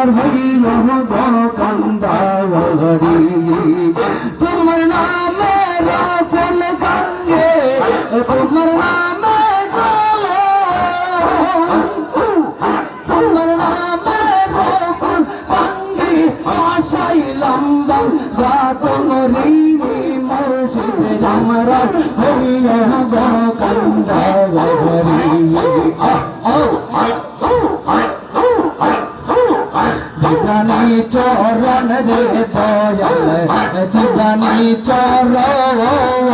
আমরা হইল গো কান্দায়ারি তোমার নামে রাখল গঙ্গে তোমার নামে তোমার নামে রাখল গঙ্গে আশাইলাম গঙ্গা তোমারি মুর্শিদ আমরা হইল গো কান্দায়ারি দিবানি চরণ রে দয়াল দিবানি চরণ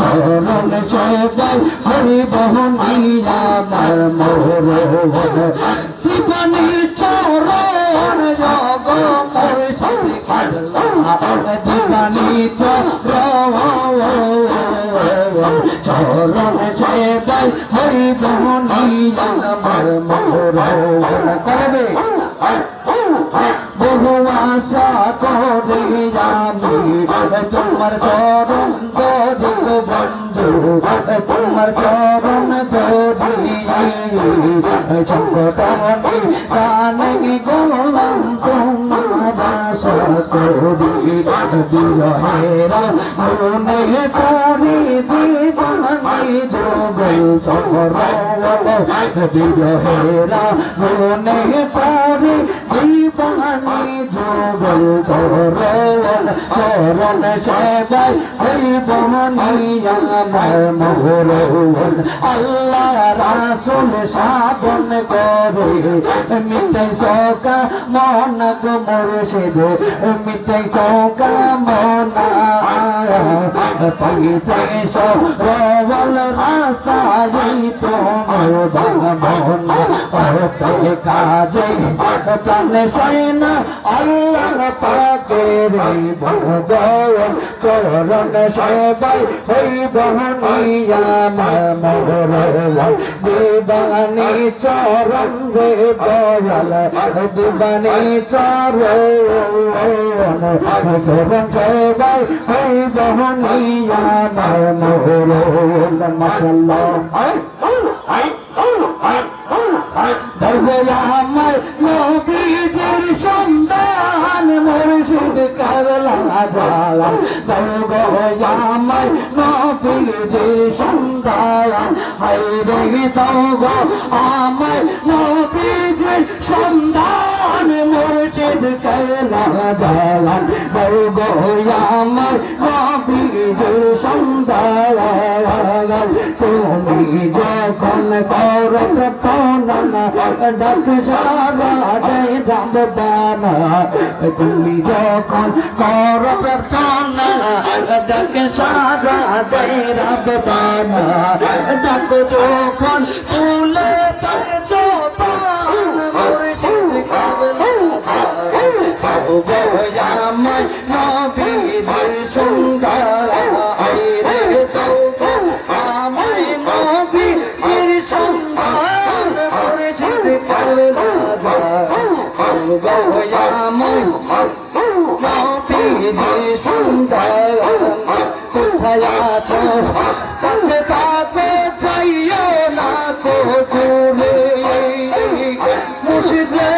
চরণ সেবাই হরি বহনি আমার মোরণ দিবানি চরণ জগ মোর সাথে কাটলা দিবানি চরণ চরণ সেবাই হরি বহনি আমার মোরণ করবে বহু আশা করে আমি তোমার চরণ গরিব বন্ধু তোমার চরণ ধরি সংগঠন কানে গোলাম তোমার বিরহেরা মনে পরি দিবানি যোগল চরণ চরণ সেবাই মিটাই সকা মন গো মুর্শিদ মিটাই সকা মনা পাইতে সরল রাস্তায় তোমার বামন। অতে কাজে প্রাণে সৈনা আল্লাহ পাকের ভগবান চরণ সেবাই হইব মরণ দিবানি চরণ রে দয়াল দিবানি চরণ চরণ সেবাই হইব আমার মরণ মাসাল্লাহ আমার নবীজির সন্তান করলা জালা দৌগ আমার নবীজির সন্ধারা হাই রে দৌগ আমার নবীজির সন্তান, মুর্শিদ করলা জালা দৌগ আমার নবীজির সন্তান তুমি যখন কর ডাক সারা জয় রাম তুমি যখন কর ডাক যখন তুলে পাকে আমায় নবীদের সুন্দর কোথায় আছো? কাছে তাকে চাইও না কো দূরে মুর্শিদ রে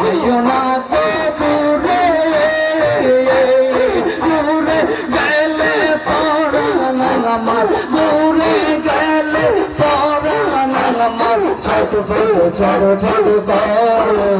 যেও না তো দূরে দূরে গেলে আমার। আমার ছোট ছোট ছোট ছোট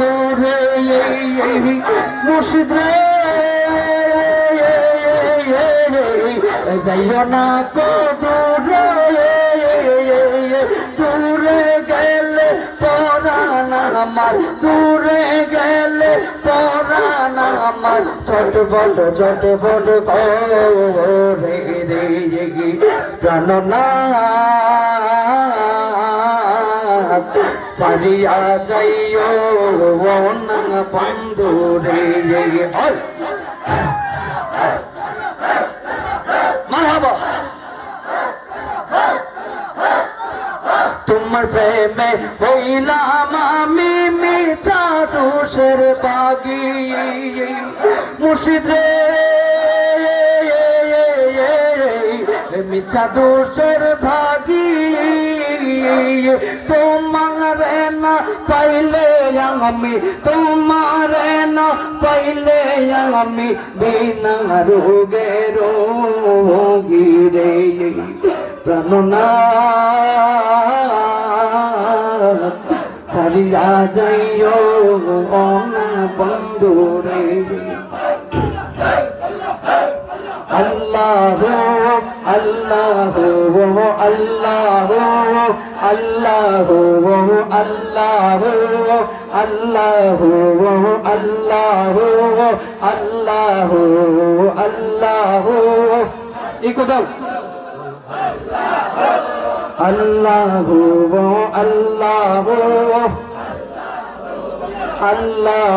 তোরে, মুর্শিদ রে, যাইও না কো দূরে দূরে গেলে পরান আমার, দূরে গেলে পরান আমার, চট বট চট বট করে প্রাণ না। সারিয়া যাইও না তোমার প্রেমে হইলাম আমি মিছা দোষের বাগি। মুর্শিদ। রে মিছা দোষের ভাগি তোমার না পাইলে আমি তোমার না পাইলে আমি, বিনা রোগে রোগী রে। সারিয়া যাইও বন্ধু রে। আল্লাহ আল্লাহ আল্লাহ আল্লাহ আল্লাহ আল্লাহ আল্লাহ আল্লাহ আল্লাহ ইকো দাও। আল্লাহ আল্লাহ আল্লাহ